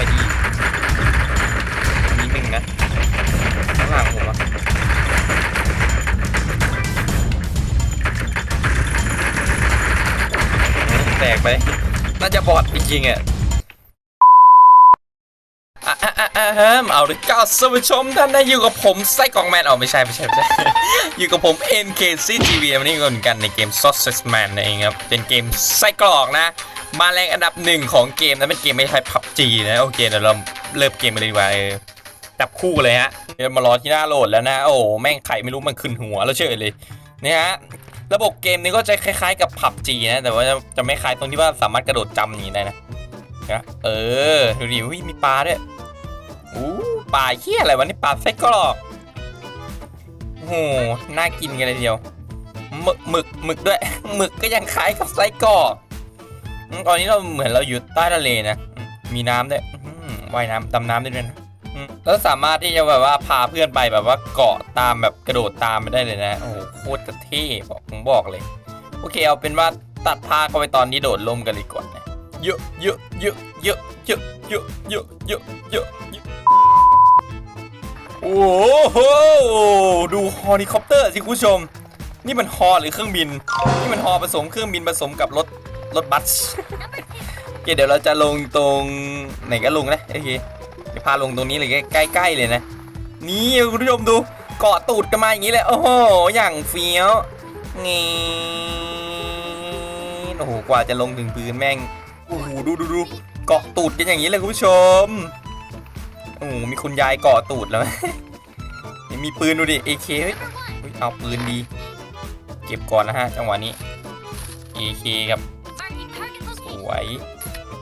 ไปดีมีหนึ่งนะข้างหลังผมอะแตกไป น่าจะบอดจริงๆอะอะอะอะอะ ฮะเอาเลยก้าวสวัสดีชมท่านนะอยู่กับผมไส้กองแมนอ๋อไม่ใช่ไม่ใช่ไม่ใช่ อยู่กับผม NKCTV วันนี้ก็เหมือนกันในเกม Sausage Man นั่นเองครับ เป็นเกมไส้กรอกนะ มาแรงอันดับหนึ่งของเกมนะเป็นเกมไม่ใช่ PUBG นะ โอเคเดี๋ยวเราเริ่มเกมกันเลยดีกว่าจับคู่เลยฮะเดี๋ยวมารอที่หน้าโหลดแล้วนะ โอ้โหแม่งไข่ไม่รู้มันขึ้นหัวแล้วเฉยเลยเนี่ยฮะระบบเกมนี้ก็จะคล้ายๆกับ PUBG นะ แต่ว่าจะจะไม่คล้ายตรงที่ว่าสามารถกระโดดจำอย่างนี้ได้นะนะเออดูดิมีปลาด้วย อู้ปลาเหี้ยอะไรวะนี่ปลาไส้กรอกโอ้โหน่ากินกันเลยเดียวหมึกหมึกหมึกด้วยหมึกก็ยังคล้ายกับไส้กรอกตอนนี้เราเหมือนเราอยู่ใต้ทะเลนะ มีน้ำด้วยว่ายน้ำดำน้ำได้ด้วยนะแล้วสามารถที่จะแบบว่าพาเพื่อนไปแบบว่าเกาะตามแบบกระโดดตามไปได้เลยนะ โอ้โหโคตรจะเท่บอกผมบอกเลย โอเคเอาเป็นว่าตัดภาเข้าไปตอนนี้โดดลมกันเลยก่อนนะเยอะเยอะเยอะเยอะเยอะเยอะเยอะเยอะเยอะ โอ้โหดูเฮลิคอปเตอร์สิคุณผู้ชม นี่มันฮอหรือเครื่องบิน นี่มันฮอผสมเครื่องบินผสมกับรถรถบัสโอเคเดี๋ยวเราจะลงตรงไหนก็ลงนะโอเคเดี๋ยวพาลงตรงนี้เลยใกล้ๆเลยนะ นี่คุณผู้ชมดูเกาะตูดกันมาอย่างนี้เลยโอ้โหอย่างเฟี้ยวงี้โอ้โหกว่าจะลงถึงพื้นแม่งโอ้โหดูดูดูเกาะตูดกันอย่างนี้เลยคุณผู้ชม โอ้โหมีคุณยายเกาะตูดแล้วยังมีปืนดูดิ AK เฮ้ยเฮ้ยเอาปืนดี เก็บก่อนนะฮะ จังหวะนี้ AK กับสวย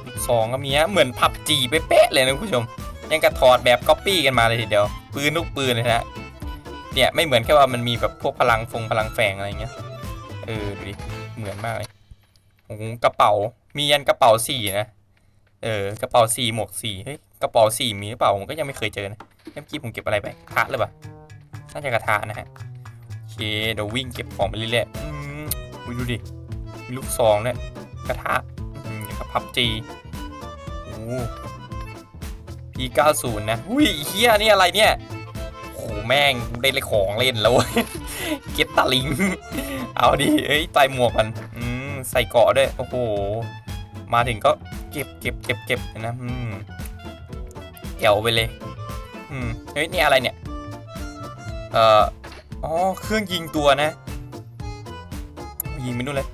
ลูกซองก็มีฮะเหมือนพับจีไปเป๊ะเลยนะคุณผู้ชม ยังกระถอดแบบก๊อปปี้กันมาเลยทีเดียว ปืนทุกปืนเลยนะฮะเนี่ยไม่เหมือนแค่ว่ามันมีแบบพวกพลังฟงพลังแฝงอะไรเงี้ยเออดูดิเหมือนมากเลยโอ้โหกระเป๋ามียันกระเป๋าสี่นะ เออกระเป๋าสี่หมวกสี่เฮ้ยกระเป๋าสี่มีหรือเปล่าผมก็ยังไม่เคยเจอนะเมื่อกี้ผมเก็บอะไรไปกระทะหรือเปล่าน่าจะกระทะนะฮะโอเคเดี๋ยววิ่งเก็บของไปเรื่อยๆอืมอุ้ยดูดิมีลูกซองเนี่ยกระทะอืมอย่ากับพับจีโอ้ P90 นะอุ้ยเฮียนี่อะไรเนี่ยโอ้แม่งได้เลยของเล่นแล้วเว้ยเก็ตตาลิง เอาดิเอ้ยใส่หมวกมันอืมใส่เกาะด้วยโอ้โหมาถึงก็ ก็บเก็บเก็บเก็บนะอืมเกี่ยวไปเลย อืมเฮ้ยนี่อะไรเนี่ย เอ่ออ๋อเครื่องยิงตัวนะ ยิงไปนู่นเลย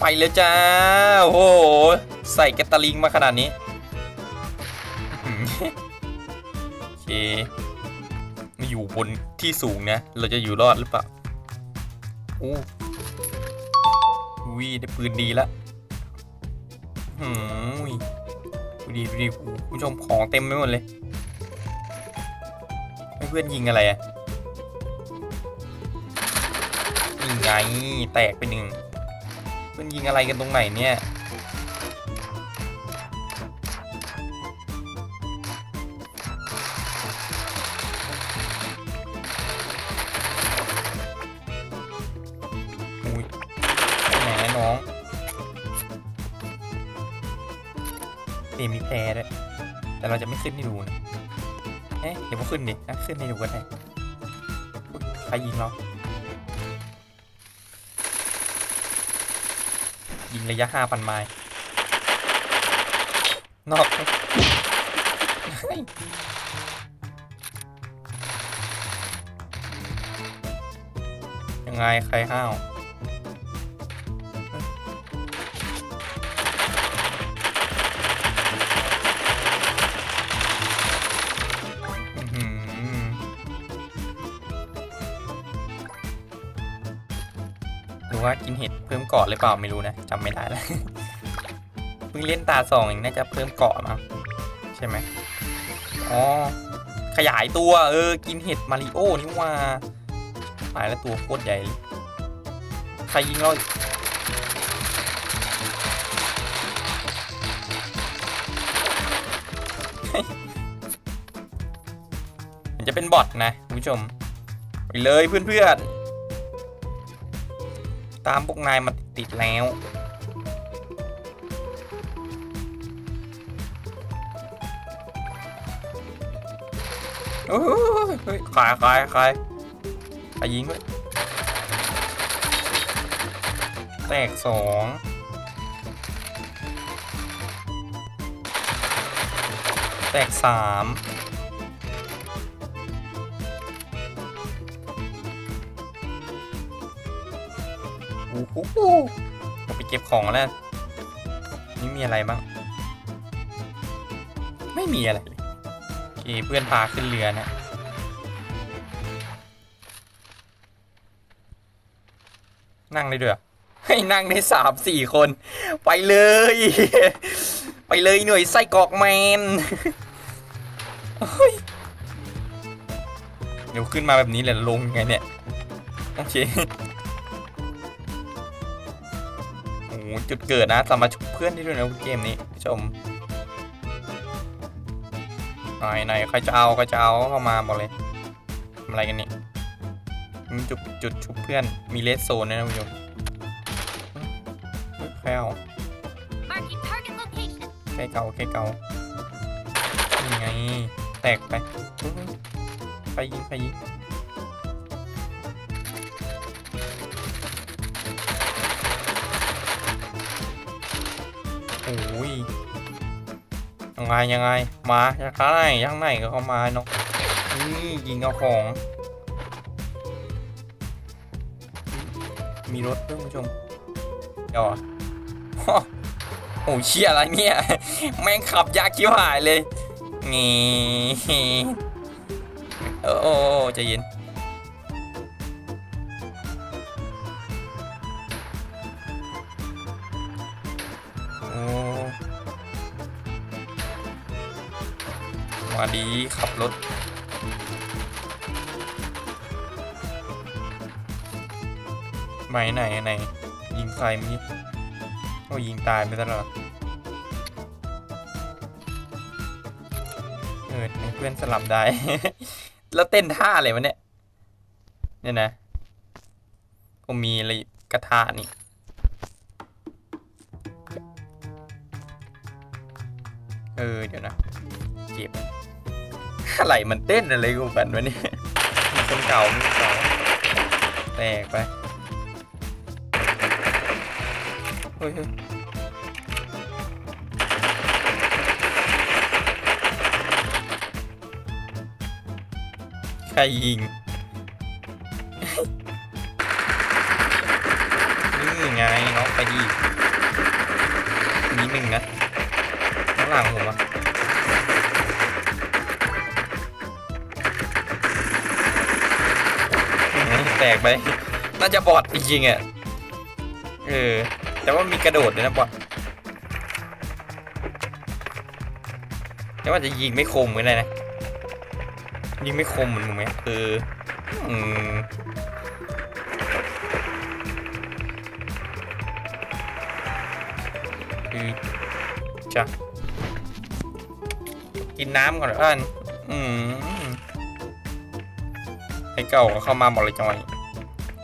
ไปเลยจ้าโอ้โหใส่แกตาลิงมาขนาดนี้โอเคมาอยู่บนที่สูงนะ เราจะอยู่รอดหรือเปล่าโอ้วีได้ปืนดีละ หืมดูดีดูดีผู้ชมของเต็มไปหมดเลยเพื่อนยิงอะไรอะยิงไงแตกไปหนึ่งเพื่อนยิงอะไรกันตรงไหนเนี่ย เอ็มีแพ้ด้วยแต่เราจะไม่ขึ้นให้ดูนะเอ๊ะเดี๋ยวมาขึ้นดิอะขึ้นให้ดูกันได้ใครยิงเรายิงระยะห้าพันไมล์นอกยังไงใครห้าว หรือว่ากินเห็ดเพิ่มเกาะหรือเปล่าไม่รู้นะจำไม่ได้แล้วเพิ่งเล่นตาสองเองน่าจะเพิ่มเกาะมั้งใช่ไหมอ๋อขยายตัวเออกินเห็ดมาริโอ้นี่ว่าหายแล้วตัวโคตรใหญ่ใครยิงเราอีกมันจะเป็นบอทนะคุณผู้ชมไปเลยเพื่อนๆ ตามพวกนายมาติดแล้ว โอ้ยขายขายขายขายยิงไว้ยแตกสองแตกสาม โอ้โหผมไปเก็บของแล้ว นี่มีอะไรบ้าง ไม่มีอะไรเลยโอเคเพื่อนพาขึ้นเรือนะนั่งได้ด้วยให้นั่งได้สามสี่คน ไปเลย ไปเลยหน่วยไส้กรอกแมนเฮ้ยเดี๋ยวขึ้นมาแบบนี้เลยลงยังไงเนี่ย โอเค จุดเกิดนะ สามารถชุบเพื่อนได้ด้วยนะเกมนี้ผู้ชมไหนไหนใครจะเอาใครจะเอาเข้ามาบอกเลยทำอะไรกันนี่มีจุดจุดชุบเพื่อนมีเลสโซนด้วยนะคุณผู้ชมแค่เอา Marking target location. แค่เก่าแค่เก่านี่ไง แตกไปอุ๊ยไปยิงไปยิง โอ้ยยังไงยังไง มาจากข้างไหนยังไหนก็เข้ามาเนาะนี่ยิงเอาของ มีรถด้วยคุณผู้ชมเดี๋ยวโอ้ยเชี่ยอะไรเนี่ย แม่งขับยากคิ้วหายเลยงี้โอ้โอ้โอ้ใจเย็น มาดีขับรถ ไหนไหนไหนยิงใครมีโอ้ยิงตายไปแล้วเออเพื่อนสลับได้ แล้วเต้นท่าอะไรวะเนี่ย เนี่ยนะ ผมมีอะไรกระทะนี่เออ เดี๋ยวนะ เก็บ อะไรมันเต้นอะไรกูกันวะเนี่ยมีคนเก่ามีคนเก่าแตกไปเฮ้ยใครยิง นี่ไงน้องไปดีนิดหนึ่งนะข้างหลังผมอะ แตกไป น่าจะบอดจริงๆอะ เออ แต่ว่ามีกระโดดด้วยนะบอดแต่ว่าจะยิงไม่คมก็ได้นะ ยิงไม่คมเหมือนมึงไหมเออ อืมคือจะกินน้ำก่อนเหรออ่านอืมไอ้เก่าก็เข้ามาบอกเลยจังหวะนี้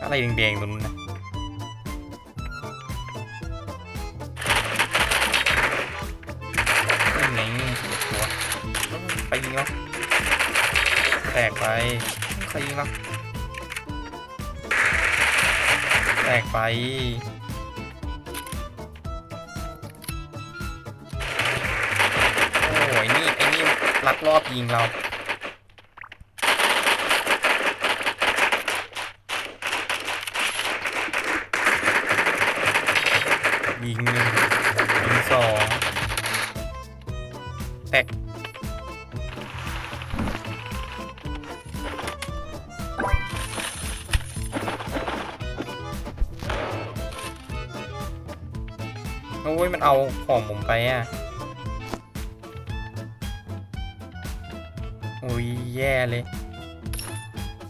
อะไรแดงๆตรงนู้นนะนี่ไงหัวไปยิงเนาแตกไปใครยิงเนาแตกไปโอ้ยนี่ไอ้นี่ลักลอบยิงเรา กโอ้ยมันเอาของผมไปอะโอ้ยแย่เลย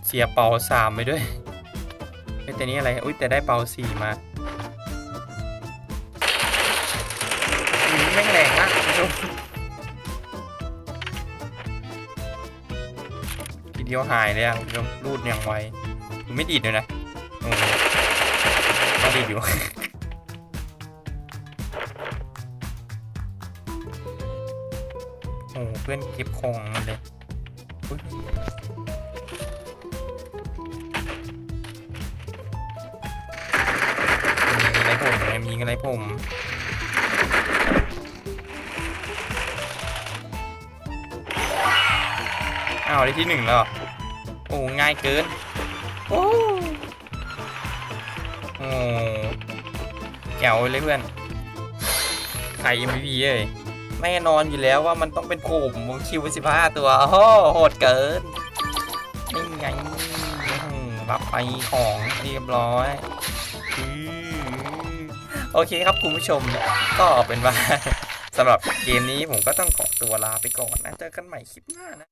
เสียเป่าสามไปด้วยเฮ้ยแต่นี้อะไร อุ้ยแต่ได้เป่าสี่มา เดียวหายเลยอะคุณผู้ชมรูดอย่างไวไม่ดีดเลยนะโอ้โหต้องดีดอยู่โอ้เพื่อนเก็บของมันเลยอุ๊ยมีอะไรผมมีอะไรผมอ้าวได้ที่หนึ่งแล้ว โอ้ง่ายเกิน โอ้โอ้แจ๋วเลยเพื่อนใคร MVP เอ้ยแน่นอนอยู่แล้วว่ามันต้องเป็นผมผมคิวสิบห้าตัวโอ้โหโหดเกินนี่ไงรับไปของเรียบร้อยโอเคครับคุณผู้ชมก็เป็นว่าสำหรับเกมนี้ผมก็ต้องขอตัวลาไปก่อนนะ เจอกันใหม่คลิปหน้านะ